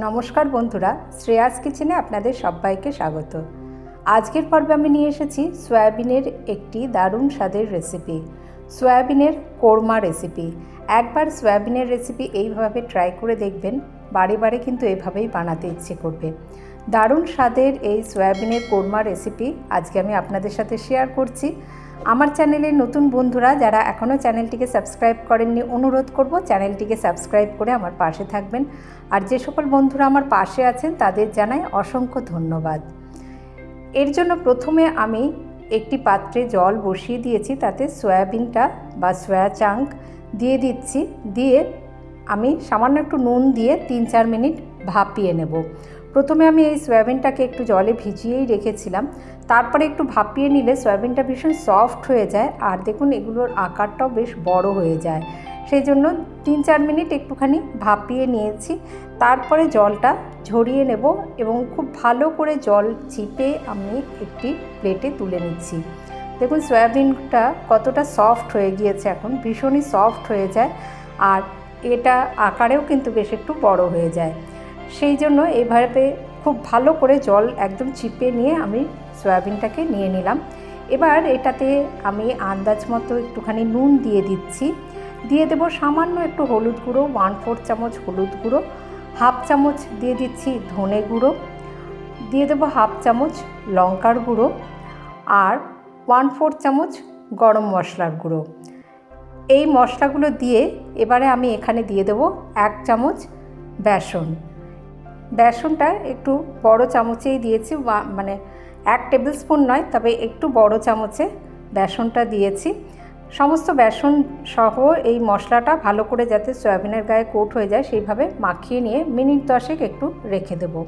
নমস্কার বন্ধুরা, শ্রেয়াস কিচেনে আপনাদের সবাইকে স্বাগত। আজকের পর্বে আমি নিয়ে এসেছি সয়াবিনের একটি দারুণ স্বাদের রেসিপি সয়াবিনের কোরমা রেসিপি একবার সয়াবিনের রেসিপি এইভাবে ট্রাই করে দেখবেন, বারে বারে কিন্তু এভাবেই বানাতে ইচ্ছে করবে। দারুণ স্বাদের এই সয়াবিনের কোরমা রেসিপি আজকে আমি আপনাদের সাথে শেয়ার করছি। আমার চ্যানেলের নতুন বন্ধুরা যারা এখনও চ্যানেলটিকে সাবস্ক্রাইব করেননি, অনুরোধ করব চ্যানেলটিকে সাবস্ক্রাইব করে আমার পাশে থাকবেন। আর যে সকল বন্ধুরা আমার পাশে আছেন, তাদের জানাই অসংখ্য ধন্যবাদ। এর জন্য প্রথমে আমি একটি পাত্রে জল বসিয়ে দিয়েছি, তাতে সয়াবিনটা বা সয়া চাঙ্ক দিয়ে দিচ্ছি। দিয়ে আমি সামান্য একটু নুন দিয়ে তিন চার মিনিট ভাপিয়ে নেব। প্রথমে আমি এই সয়াবিনটাকে একটু জলে ভিজিয়েই রেখেছিলাম। তারপরে একটু ভাপিয়ে নিলে সয়াবিনটা ভীষণ সফট হয়ে যায় আর দেখুন এগুলোর আকারটাও বেশ বড় হয়ে যায়। সেই জন্য তিন চার মিনিট একটুখানি ভাপিয়ে নিয়েছি। তারপরে জলটা ঝরিয়ে নেব এবং খুব ভালো করে জল চিপে আমি একটি প্লেটে তুলে নিচ্ছি। দেখুন সয়াবিনটা কতটা সফট হয়ে গিয়েছে এখন, ভীষণই সফট হয়ে যায়। আর এটা আকারেও কিন্তু বেশ একটু বড় হয়ে যায়। সেই জন্য এইভাবে খুব ভালো করে জল একদম চিপে নিয়ে আমি সয়াবিনটাকে নিয়ে নিলাম। এবার এটাতে আমি আন্দাজ মতো একটুখানি নুন দিয়ে দিচ্ছি। দিয়ে দেবো সামান্য একটু হলুদ গুঁড়ো ওয়ান ফোর চামচ হলুদ গুঁড়ো হাফ চামচ দিয়ে দিচ্ছি ধনে গুঁড়ো, দিয়ে দেবো হাফ চামচ লঙ্কার গুঁড়ো আর ওয়ান ফোর চামচ গরম মশলার গুঁড়ো। এই মশলাগুলো দিয়ে এবারে আমি এখানে দিয়ে দেবো এক চামচ বেসন। বেসনটা একটু বড় চামচেই দিয়েছি মানে এক টেবিল স্পুন নয়, তবে একটু বড় চামচে বেসনটা দিয়েছি। সমস্ত বেসন সহ এই মশলাটা ভালো করে যাতে সয়াবিনের গায়ে কোট হয়ে যায়, সেইভাবে মাখিয়ে নিয়ে মিনিট দশেক একটু রেখে দেবো।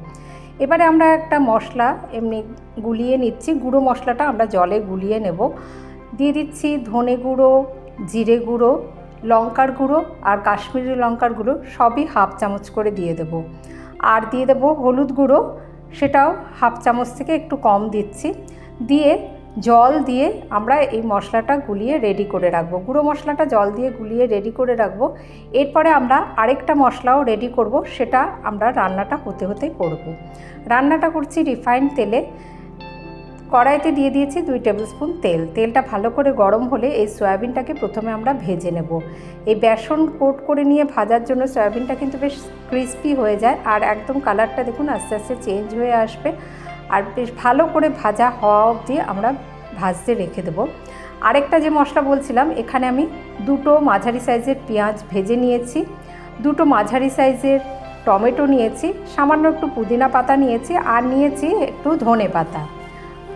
এবারে আমরা একটা মশলা এমনি গুলিয়ে নিচ্ছি, গুঁড়ো মশলাটা আমরা জলে গুলিয়ে নেব। দিয়ে দিচ্ছি ধনে গুঁড়ো, জিরে গুঁড়ো, লঙ্কার গুঁড়ো আর কাশ্মীরি লঙ্কার গুঁড়ো, সবই হাফ চামচ করে দিয়ে দেব। আর দিয়ে দেবো হলুদ গুঁড়ো, সেটাও হাফ চামচ থেকে একটু কম দিচ্ছি। দিয়ে জল দিয়ে আমরা এই মশলাটা গুলিয়ে রেডি করে রাখব। গুঁড়ো মশলাটা জল দিয়ে গুলিয়ে রেডি করে রাখব। এরপরে আমরা আরেকটা মশলাও রেডি করব, সেটা আমরা রান্নাটা হতে হতে করব। রান্নাটা করছি রিফাইন্ড তেলে। কড়াইতে দিয়ে দিয়েছি দুই টেবিল স্পুন তেল। তেলটা ভালো করে গরম হলে এই সয়াবিনটাকে প্রথমে আমরা ভেজে নেব। এই বেসন কোট করে নিয়ে ভাজার জন্য সয়াবিনটা কিন্তু বেশ ক্রিস্পি হয়ে যায় আর একদম কালারটা দেখুন আস্তে আস্তে চেঞ্জ হয়ে আসবে। আর বেশ ভালো করে ভাজা হওয়া অবধি আমরা ভাজতে রেখে দেবো। আরেকটা যে মশলা বলছিলাম, এখানে আমি দুটো মাঝারি সাইজের পেঁয়াজ ভেজে নিয়েছি, দুটো মাঝারি সাইজের টমেটো নিয়েছি, সামান্য একটু পুদিনা পাতা নিয়েছি আর নিয়েছি একটু ধনে পাতা।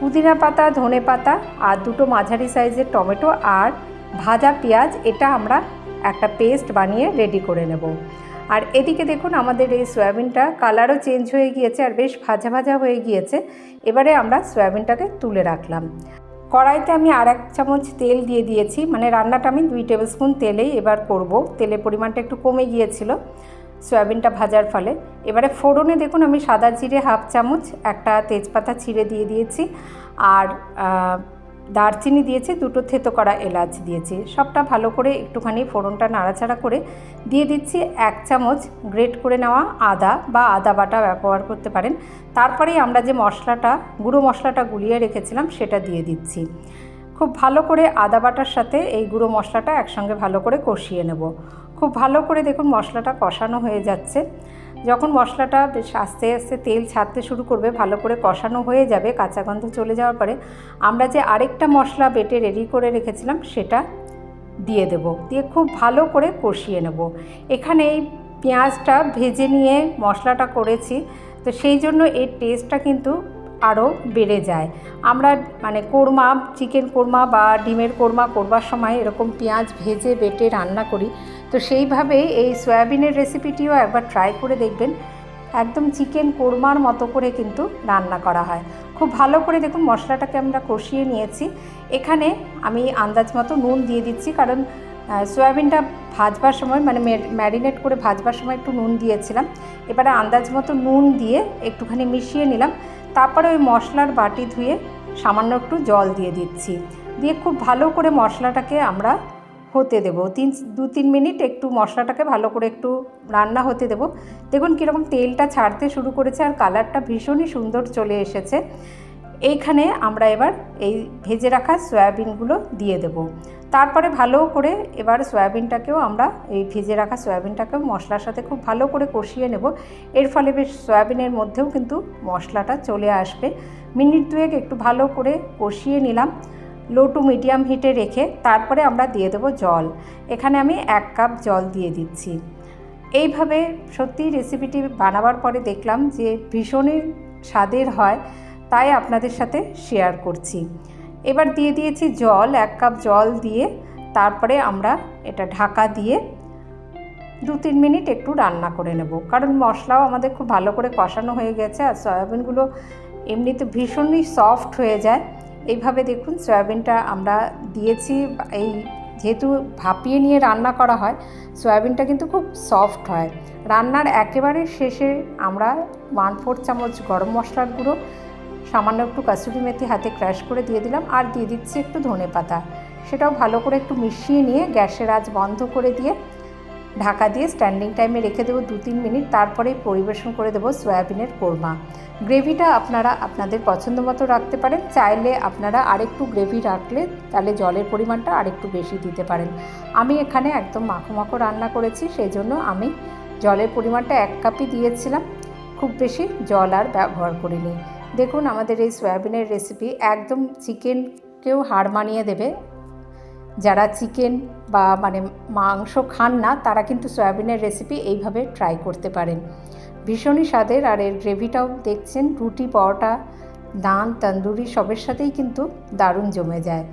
পুদিনা পাতা, ধনে পাতা আর দুটো মাঝারি সাইজের টমেটো আর ভাজা পেঁয়াজ, এটা আমরা একটা পেস্ট বানিয়ে রেডি করে নেব। আর এদিকে দেখুন আমাদের এই সয়াবিনটা কালারও চেঞ্জ হয়ে গিয়েছে আর বেশ ভাজা ভাজা হয়ে গিয়েছে। এবারে আমরা সয়াবিনটাকে তুলে রাখলাম। কড়াইতে আমি আর এক চামচ তেল দিয়ে দিয়েছি। মানে রান্নাটা আমি দুই টেবিল স্পুন তেলেই এবার করব। তেলের পরিমাণটা একটু কমে গিয়েছিল। সয়াবিনটা ভাজার ফলে। এবারে ফোড়নে দেখুন, আমি সাদা জিরে হাফ চামচ, একটা তেজপাতা ছিঁড়ে দিয়ে দিয়েছি। আর দারচিনি দিয়েছি, দুটো থেতো করা এলাচ দিয়েছি। সবটা ভালো করে একটুখানি ফোড়নটা নাড়াচাড়া করে দিয়ে দিচ্ছি এক চামচ গ্রেট করে নেওয়া আদা বা আদা বাটা ব্যবহার করতে পারেন। তারপরেই আমরা যে মশলাটা, গুঁড়ো মশলাটা গুলিয়ে রেখেছিলাম, সেটা দিয়ে দিচ্ছি। খুব ভালো করে আদা বাটার সাথে এই গুঁড়ো মশলাটা একসঙ্গে ভালো করে কষিয়ে নেব। খুব ভালো করে দেখুন মশলাটা কষানো হয়ে যাচ্ছে। যখন মশলাটা বেশ আস্তে আস্তে তেল ছাড়তে শুরু করবে, ভালো করে কষানো হয়ে যাবে, কাঁচা গন্ধ চলে যাওয়ার পরে আমরা যে আরেকটা মশলা বেটে রেডি করে রেখেছিলাম, সেটা দিয়ে দেব। দিয়ে খুব ভালো করে কষিয়ে নেব। এখানে এই পেঁয়াজটা ভেজে নিয়ে মশলাটা করেছি, তো সেই জন্য এর টেস্টটা কিন্তু আরও বেড়ে যায়। আমরা মানে কোরমা চিকেন কোরমা বা ডিমের কোরমা করবার সময় এরকম পেঁয়াজ ভেজে বেটে রান্না করি তো সেইভাবে এই সয়াবিনের রেসিপিটিও একবার ট্রাই করে দেখবেন। একদম চিকেন কোরমার মতো করে কিন্তু রান্না করা হয়। খুব ভালো করে দেখুন মশলাটাকে আমরা কষিয়ে নিয়েছি। এখানে আমি আন্দাজ মতো নুন দিয়ে দিচ্ছি কারণ সয়াবিনটা ভাজবার সময় মানে ম্যারিনেট করে ভাজবার সময় একটু নুন দিয়েছিলাম। এবারে আন্দাজ মতো নুন দিয়ে একটুখানি মিশিয়ে নিলাম। তারপরে ওই মশলার বাটি ধুয়ে সামান্য একটু জল দিয়ে দিচ্ছি। দিয়ে খুব ভালো করে মশলাটাকে আমরা হতে দেবো। তিন, দু, তিন মিনিট একটু মশলাটাকে ভালো করে একটু রান্না হতে দেবো। দেখুন কীরকম তেলটা ছাড়তে শুরু করেছে আর কালারটা ভীষণই সুন্দর চলে এসেছে। এইখানে আমরা এবার এই ভেজে রাখা সয়াবিনগুলো দিয়ে দেব। তারপরে ভালো করে এবার সয়াবিনটাকেও আমরা এই ভেজে রাখা সয়াবিনটাকেও মশলার সাথে খুব ভালো করে কষিয়ে নেব। এর ফলে বেশ সয়াবিনের মধ্যেও কিন্তু মশলাটা চলে আসবে। মিনিট দুয়েক একটু ভালো করে কষিয়ে নিলাম। লো টু মিডিয়াম হিটে রেখে তারপরে আমরা দিয়ে দেবো জল। এখানে আমি এক কাপ জল দিয়ে দিচ্ছি। এইভাবে সত্যি রেসিপিটি বানাবার পরে দেখলাম যে ভীষণই স্বাদের হয়, তাই আপনাদের সাথে শেয়ার করছি। এবার দিয়ে দিয়েছি জল, এক কাপ জল দিয়ে তারপরে আমরা এটা ঢাকা দিয়ে দু তিন মিনিট একটু রান্না করে নেব। কারণ মশলাও আমাদের খুব ভালো করে কষানো হয়ে গেছে আর সয়াবিনগুলো এমনিতে ভীষণই সফট হয়ে যায়। এইভাবে দেখুন সয়াবিনটা আমরা দিয়েছি, এই যেহেতু ভাপিয়ে নিয়ে রান্না করা হয়, সয়াবিনটা কিন্তু খুব সফট হয়। রান্নার একেবারে শেষে আমরা ওয়ান ফোর চামচ গরম মশলার গুঁড়ো, সামান্য একটু কাসুরি মেথি হাতে ক্র্যাশ করে দিয়ে দিলাম, আর দিয়ে দিচ্ছি একটু ধনে পাতা সেটাও ভালো করে একটু মিশিয়ে নিয়ে গ্যাসের আজ বন্ধ করে দিয়ে ঢাকা দিয়ে স্ট্যান্ডিং টাইমে রেখে দেবো দু তিন মিনিট, তারপরেই পরিবেশন করে দেবো সয়াবিনের কোরমা। গ্রেভিটা আপনারা আপনাদের পছন্দ মতো রাখতে পারেন, চাইলে আপনারা আরেকটু গ্রেভি রাখলে তাহলে জলের পরিমাণটা আরেকটু বেশি দিতে পারেন। আমি এখানে একদম মাখো মাখো রান্না করেছি সেই জন্য আমি জলের পরিমাণটা এক কাপই দিয়েছিলাম। খুব বেশি জল আর ব্যবহার করিনি। দেখুন, আমাদের এই সয়াবিনের রেসিপি একদম চিকেনকেও হার মানিয়ে দেবে। যারা চিকেন বা মানে মাংস খান না, তারা কিন্তু সয়াবিনের রেসিপি এইভাবে ট্রাই করতে পারেন। ভীষণই স্বাদের, আর এর গ্রেভিটাও দেখছেন, রুটি, পরোটা দান তন্দুরি সবের সাথেই কিন্তু দারুণ জমে যায়।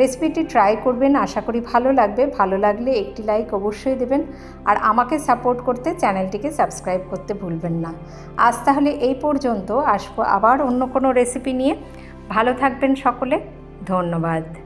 রেসিপিটি ট্রাই করবেন, আশা করি ভালো লাগবে। ভালো লাগলে একটি লাইক অবশ্যই দেবেন, আর আমাকে সাপোর্ট করতে চ্যানেলটিকে সাবস্ক্রাইব করতে ভুলবেন না। আজ তাহলে এই পর্যন্ত, আসব আবার অন্য কোনো রেসিপি নিয়ে। ভালো থাকবেন সকলে, ধন্যবাদ।